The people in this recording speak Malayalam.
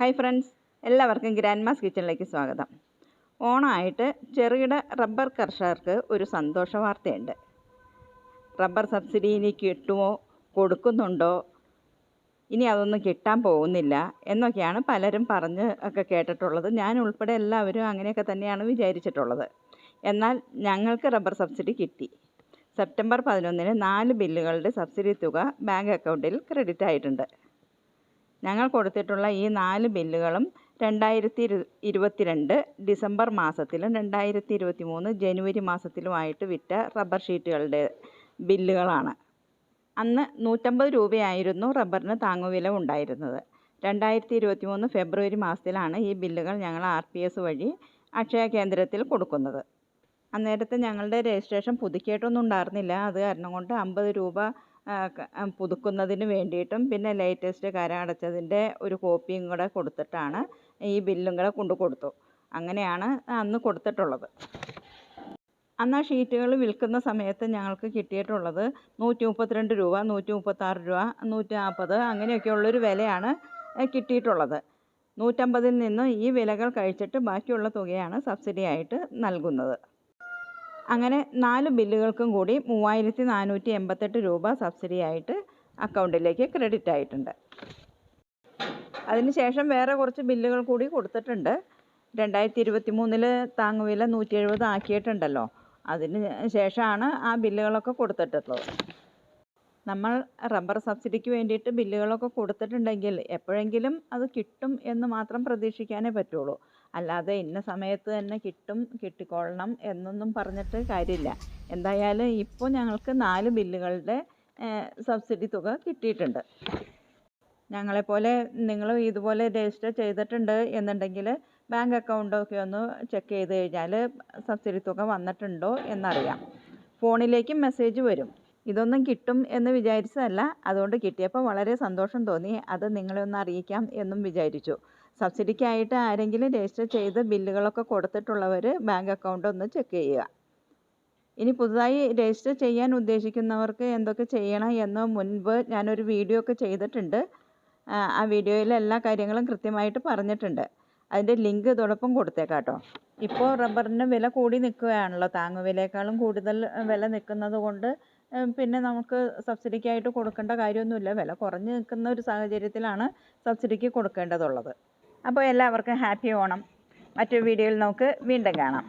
ഹായ് ഫ്രണ്ട്സ് എല്ലാവർക്കും ഗ്രാൻഡ് മാസ് കിച്ചണിലേക്ക് സ്വാഗതം. ഓണമായിട്ട് ചെറുകിട റബ്ബർ കർഷകർക്ക് ഒരു സന്തോഷ വാർത്തയുണ്ട്. റബ്ബർ സബ്സിഡി ഇനി കിട്ടുമോ? കൊടുക്കുന്നുണ്ടോ? ഇനി അതൊന്നും കിട്ടാൻ പോകുന്നില്ല എന്നൊക്കെയാണ് പലരും പറഞ്ഞ് ഒക്കെ കേട്ടിട്ടുള്ളത്. ഞാൻ ഉൾപ്പെടെ എല്ലാവരും അങ്ങനെയൊക്കെ തന്നെയാണ് വിചാരിച്ചിട്ടുള്ളത്. എന്നാൽ ഞങ്ങൾക്ക് റബ്ബർ സബ്സിഡി കിട്ടി. സെപ്റ്റംബർ പതിനൊന്നിന് നാല് ബില്ലുകളുടെ സബ്സിഡി തുക ബാങ്ക് അക്കൗണ്ടിൽ ക്രെഡിറ്റ് ആയിട്ടുണ്ട്. ഞങ്ങൾ കൊടുത്തിട്ടുള്ള ഈ നാല് ബില്ലുകളും രണ്ടായിരത്തി ഇരു ഇരുപത്തിരണ്ട് ഡിസംബർ മാസത്തിലും രണ്ടായിരത്തി ഇരുപത്തി മൂന്ന് ജനുവരി മാസത്തിലുമായിട്ട് വിറ്റ റബ്ബർ ഷീറ്റുകളുടെ ബില്ലുകളാണ്. അന്ന് നൂറ്റമ്പത് രൂപയായിരുന്നു റബ്ബറിന് താങ്ങുവില ഉണ്ടായിരുന്നത്. രണ്ടായിരത്തി ഇരുപത്തി മൂന്ന് ഫെബ്രുവരി മാസത്തിലാണ് ഈ ബില്ലുകൾ ഞങ്ങൾ ആർ പി എസ് വഴി അക്ഷയ കേന്ദ്രത്തിൽ കൊടുക്കുന്നത്. അന്നേരത്തെ ഞങ്ങളുടെ രജിസ്ട്രേഷൻ പുതുക്കിയിട്ടൊന്നും ഉണ്ടായിരുന്നില്ല. അത് കാരണം കൊണ്ട് അമ്പത് രൂപ പുതുക്കുന്നതിന് വേണ്ടിയിട്ടും പിന്നെ ലേറ്റസ്റ്റ് കരം അടച്ചതിന്റെ ഒരു കോപ്പിയും കൂടെ കൊടുത്തിട്ടാണ് ഈ ബില്ലും കൂടെ കൊണ്ടു കൊടുത്തു. അങ്ങനെയാണ് അന്ന് കൊടുത്തിട്ടുള്ളത്. അന്ന് ആ ഷീറ്റുകൾ വിൽക്കുന്ന സമയത്ത് ഞങ്ങൾക്ക് കിട്ടിയിട്ടുള്ളത് നൂറ്റി മുപ്പത്തിരണ്ട് രൂപ നൂറ്റി മുപ്പത്താറ് രൂപ നൂറ്റി നാൽപ്പത് അങ്ങനെയൊക്കെയുള്ളൊരു വിലയാണ് കിട്ടിയിട്ടുള്ളത്. നൂറ്റമ്പതിൽ നിന്ന് ഈ വിലകൾ കഴിച്ചിട്ട് ബാക്കിയുള്ള തുകയാണ് സബ്സിഡി ആയിട്ട് നൽകുന്നത്. അങ്ങനെ നാല് ബില്ലുകൾക്കും കൂടി മൂവായിരത്തി നാനൂറ്റി എൺപത്തെട്ട് രൂപ സബ്സിഡിയായിട്ട് അക്കൗണ്ടിലേക്ക് ക്രെഡിറ്റ് ആയിട്ടുണ്ട്. അതിനുശേഷം വേറെ കുറച്ച് ബില്ലുകൾ കൂടി കൊടുത്തിട്ടുണ്ട്. രണ്ടായിരത്തി ഇരുപത്തി മൂന്നിൽ താങ്ങുവില നൂറ്റി എഴുപത് ആക്കിയിട്ടുണ്ടല്ലോ. അതിന് ശേഷമാണ് ആ ബില്ലുകളൊക്കെ കൊടുത്തിട്ടുള്ളത്. നമ്മൾ റബ്ബർ സബ്സിഡിക്ക് വേണ്ടിയിട്ട് ബില്ലുകളൊക്കെ കൊടുത്തിട്ടുണ്ടെങ്കിൽ എപ്പോഴെങ്കിലും അത് കിട്ടും എന്ന് മാത്രം പ്രതീക്ഷിക്കാനേ പറ്റുള്ളൂ. അല്ലാതെ ഇന്ന സമയത്ത് തന്നെ കിട്ടും കിട്ടിക്കൊള്ളണം എന്നൊന്നും പറഞ്ഞിട്ട് കാര്യമില്ല. എന്തായാലും ഇപ്പോൾ ഞങ്ങൾക്ക് നാല് ബില്ലുകളുടെ സബ്സിഡി തുക കിട്ടിയിട്ടുണ്ട്. ഞങ്ങളെപ്പോലെ നിങ്ങൾ ഇതുപോലെ രജിസ്റ്റർ ചെയ്തിട്ടുണ്ട് എന്നുണ്ടെങ്കിൽ ബാങ്ക് അക്കൗണ്ടൊക്കെ ഒന്ന് ചെക്ക് ചെയ്ത് കഴിഞ്ഞാൽ സബ്സിഡി തുക വന്നിട്ടുണ്ടോ എന്നറിയാം. ഫോണിലേക്കും മെസ്സേജ് വരും. ഇതൊന്നും കിട്ടും എന്ന് വിചാരിച്ചതല്ല. അതുകൊണ്ട് കിട്ടിയപ്പോൾ വളരെ സന്തോഷം തോന്നി. അത് നിങ്ങളെ ഒന്ന് അറിയിക്കാം എന്നും വിചാരിച്ചു. സബ്സിഡിക്കായിട്ട് ആരെങ്കിലും രജിസ്റ്റർ ചെയ്ത് ബില്ലുകളൊക്കെ കൊടുത്തിട്ടുള്ളവർ ബാങ്ക് അക്കൗണ്ട് ഒന്ന് ചെക്ക് ചെയ്യുക. ഇനി പുതുതായി രജിസ്റ്റർ ചെയ്യാൻ ഉദ്ദേശിക്കുന്നവർക്ക് എന്തൊക്കെ ചെയ്യണം എന്ന് മുൻപ് ഞാനൊരു വീഡിയോ ഒക്കെ ചെയ്തിട്ടുണ്ട്. ആ, വീഡിയോയിൽ എല്ലാ കാര്യങ്ങളും കൃത്യമായിട്ട് പറഞ്ഞിട്ടുണ്ട്. അതിന്റെ ലിങ്ക് ഇതോടൊപ്പം കൊടുത്തേക്കാട്ടോ. ഇപ്പോൾ റബ്ബറിന് വില കൂടി നിൽക്കുകയാണല്ലോ. താങ്ങുവിലയേക്കാളും കൂടുതൽ വില നിൽക്കുന്നത് കൊണ്ട് പിന്നെ നമുക്ക് സബ്സിഡിക്കായിട്ട് കൊടുക്കേണ്ട കാര്യമൊന്നുമില്ല. വില കുറഞ്ഞു നിൽക്കുന്ന ഒരു സാഹചര്യത്തിലാണ് സബ്സിഡിക്ക് കൊടുക്കേണ്ടതുള്ളത്. അപ്പോൾ എല്ലാവർക്കും ഹാപ്പി ഓണം. മറ്റൊരു വീഡിയോയിൽ നമുക്ക് വീണ്ടും കാണാം.